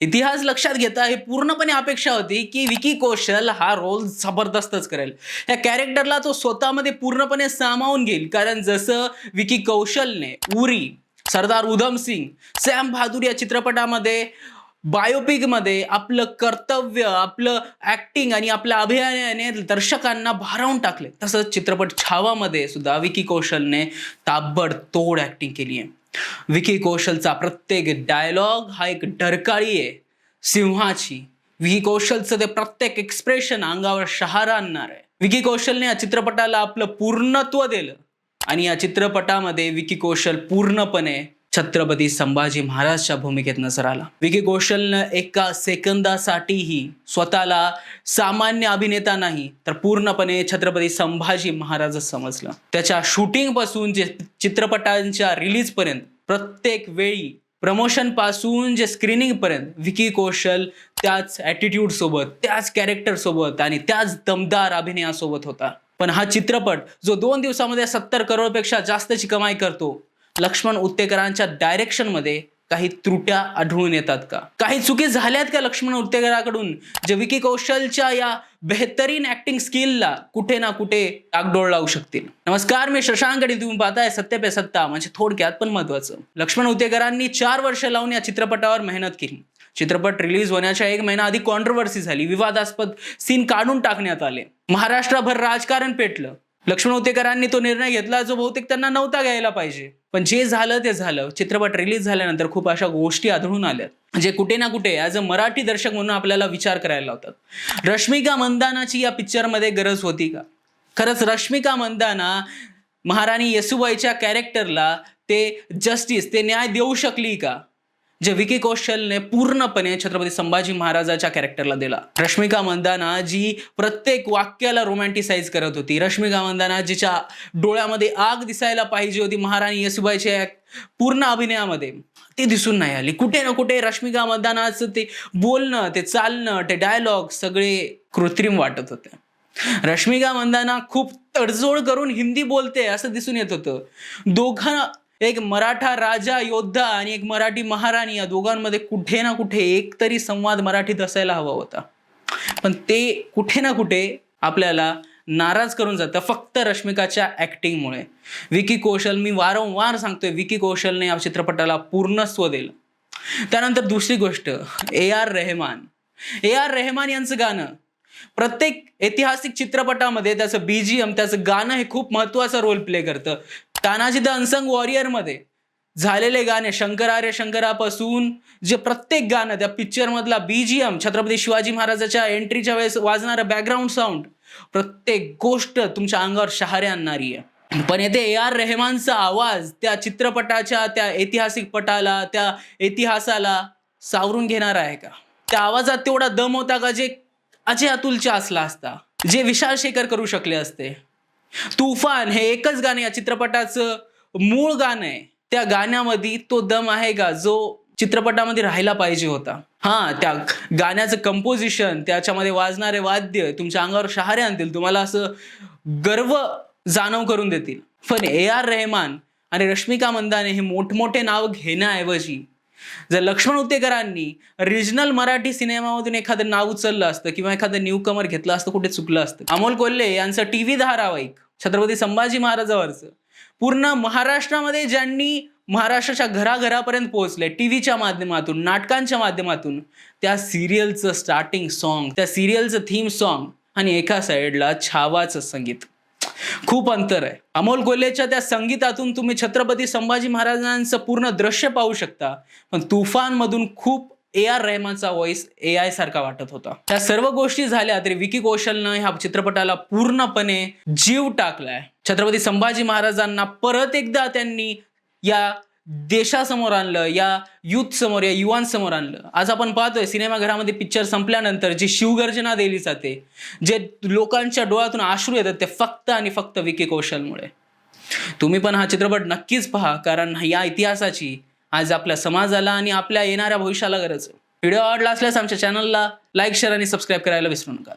इतिहास लक्षात घेता हे पूर्णपणे अपेक्षा होती की विकी कौशल हा रोल जबरदस्तच करेल. या कॅरेक्टरला तो स्वतःमध्ये पूर्णपणे सामावून घेईल. कारण जसं विकी कौशलने उरी सरदार उधम सिंग सॅम बहादूर या चित्रपटामध्ये बायोपिकमध्ये आपलं कर्तव्य आपलं ऍक्टिंग आणि आपल्या अभिनयाने दर्शकांना भारावून टाकले. तसंच चित्रपट छावामध्ये सुद्धा विकी कौशलने ताबडतोड ऍक्टिंग केली आहे विकी कौशलचा प्रत्येक डायलॉग हा एक डरकाळी आहे. सिंहाची. विकी कौशलचं ते प्रत्येक एक्सप्रेशन अंगावर शहारा आणणार आहे. विकी कौशलने या चित्रपटाला आपलं पूर्णत्व दिलं. आणि या चित्रपटामध्ये विकी कौशल पूर्णपणे छत्रपती संभाजी महाराजच्या भूमिकेत नजर आला. विकी कौशलनं एका सेकंदासाठीही स्वतःला सामान्य अभिनेता नाही तर पूर्णपणे छत्रपती संभाजी महाराजच समजलं. त्याच्या शूटिंगपासून जे चित्रपटांच्या रिलीज पर्यंत प्रत्येक वेळी प्रमोशनपासून जे स्क्रीनिंग पर्यंत विकी कौशल त्याच ॲटिट्यूड सोबत त्याच कॅरेक्टर सोबत आणि त्याच दमदार अभिनयासोबत होता. पण हा चित्रपट जो दोन दिवसामध्ये सत्तर करोडपेक्षा जास्तची कमाई करतो लक्ष्मण उत्तेकरांच्या डायरेक्शनमध्ये काही त्रुट्या आढळून येतात का? काही चुकी झाल्यात का लक्ष्मण उत्तेकराकडून? जे विकी कौशलच्या या बेहतरीन ऍक्टिंग स्किलला कुठे ना कुठे डागडोळ लावू शकतील. नमस्कार मी शशांक आणि तुम्ही पाहताय सत्य पे सत्ता म्हणजे थोडक्यात पण महत्वाचं लक्ष्मण उत्तेकरांनी चार वर्ष लावून या चित्रपटावर मेहनत केली. चित्रपट रिलीज होण्याच्या एक महिना आधी कॉन्ट्रोवर्सी झाली. विवादास्पद सीन काढून टाकण्यात आले. महाराष्ट्रभर राजकारण पेटलं. लक्ष्मण होतेकरांनी तो निर्णय घेतला जो बहुतेक त्यांना नव्हता घ्यायला पाहिजे. पण जे झालं ते झालं. चित्रपट रिलीज झाल्यानंतर खूप अशा गोष्टी आढळून आल्यात. जे कुठे ना कुठे ॲज अ मराठी दर्शक म्हणून आपल्याला विचार करायला लावतात. रश्मिका मंदानाची या पिक्चरमध्ये गरज होती का? खरंच रश्मिका मंदाना महाराणी येसुबाईच्या कॅरेक्टरला ते जस्टिस ते न्याय देऊ शकली का? जे विकी कौशलने पूर्णपणे छत्रपती संभाजी महाराजाच्या कॅरेक्टरला दिला. रश्मिका मंदाना जी प्रत्येक वाक्याला रोमॅन्टिसाइज करत होती. रश्मिका मंदाना जिच्या डोळ्यामध्ये आग दिसायला पाहिजे होती महाराणी येसुबाईच्या पूर्ण अभिनयामध्ये ती दिसून नाही आली. कुठे ना कुठे रश्मिका मंदानाचं ते बोलणं ते चालणं ते डायलॉग सगळे कृत्रिम वाटत होते. रश्मिका मंदाना खूप तडजोड करून हिंदी बोलते असं दिसून येत होतं. दोघं एक मराठा राजा योद्धा आणि एक मराठी महाराणी या दोघांमध्ये कुठे ना कुठे एक तरी संवाद मराठीत असायला हवा होता. पण ते कुठे ना कुठे आपल्याला नाराज करून जातं फक्त रश्मिकाच्या ॲक्टिंगमुळे विकी कौशल मी वारंवार सांगतोय विकी कौशलने या चित्रपटाला पूर्णस्व दिलं. त्यानंतर दुसरी गोष्ट A R Rahman. A R Rahman यांचं गाणं प्रत्येक ऐतिहासिक चित्रपटामध्ये त्याचं बीजीएम त्याचं गाणं हे खूप महत्त्वाचा रोल प्ले करतं. तानाजी द अनसंग वॉरियरमध्ये झालेले गाणे शंकरार्य शंकरापासून जे प्रत्येक गाणं त्या पिक्चरमधला बीजीएम छत्रपती शिवाजी महाराजाच्या एंट्रीच्या वेळेस वाजणारं बॅकग्राऊंड साऊंड प्रत्येक गोष्ट तुमच्या अंगावर शहारे आणणारी आहे. पण येथे ए आर रेहमानचा आवाज त्या चित्रपटाच्या त्या ऐतिहासिक पटाला त्या इतिहासाला सावरून घेणार आहे का? त्या आवाजात तेवढा दम होता का जे अजय अतुलच्या असला असता जे विशाल शेखर करू शकले असते? तुफान हे एकच गाणं या चित्रपटाचं. मूळ गाणं आहे. त्या गाण्यामध्ये तो दम आहे का? जो चित्रपटामध्ये राहायला पाहिजे होता. हा त्या गाण्याचं कंपोजिशन त्याच्यामध्ये वाजणारे वाद्य तुमच्या अंगावर शहारे आणतील. तुम्हाला असं गर्व जाणव करून देतील. पण ए आर रेहमान आणि रश्मिका मंदाने हे मोठमोठे नाव घेण्याऐवजी जर लक्ष्मण उत्तेकरांनी रिजनल मराठी सिनेमामधून एखादं नाव उचललं असतं किंवा एखादं न्यू कमर घेतलं असतं कुठे चुकलं असतं. अमोल कोल्हे यांचं टीव्ही धारावाहिक छत्रपती संभाजी महाराजावरचं पूर्ण महाराष्ट्रामध्ये ज्यांनी महाराष्ट्राच्या घराघरापर्यंत पोहोचले टीव्हीच्या माध्यमातून नाटकांच्या माध्यमातून त्या सिरियलचं स्टार्टिंग सॉन्ग त्या सिरियलचं थीम सॉन्ग आणि एका साईडला छावाचं संगीत. खूप अंतर आहे. अमोल कोल्हेच्या त्या संगीतातून तुम्ही छत्रपती संभाजी महाराजांचं पूर्ण दृश्य पाहू शकता. पण तुफान मधून खूप ए आर रहमानचा व्हॉइस ए आय सारखा वाटत होता. त्या सर्व गोष्टी झाल्या तरी विकी कौशलनं ह्या चित्रपटाला पूर्णपणे जीव टाकलाय. छत्रपती संभाजी महाराजांना परत एकदा त्यांनी या देशासमोर आणलं या युथ समोर या युवांसमोर आणलं. आज आपण पाहतोय सिनेमाघरामध्ये पिक्चर संपल्यानंतर जी शिवगर्जना दिली जाते जे लोकांच्या डोळ्यातून आश्रू येतात ते फक्त आणि फक्त विकी कौशलमुळे. तुम्ही पण हा चित्रपट नक्कीच पहा कारण या इतिहासाची आज आपल्या समाजाला आणि आपल्या येणाऱ्या भविष्याला गरज आहे. व्हिडिओ आवडला असल्यास आमच्या चॅनलला लाईक शेअर आणि सबस्क्राईब करायला विसरू नका.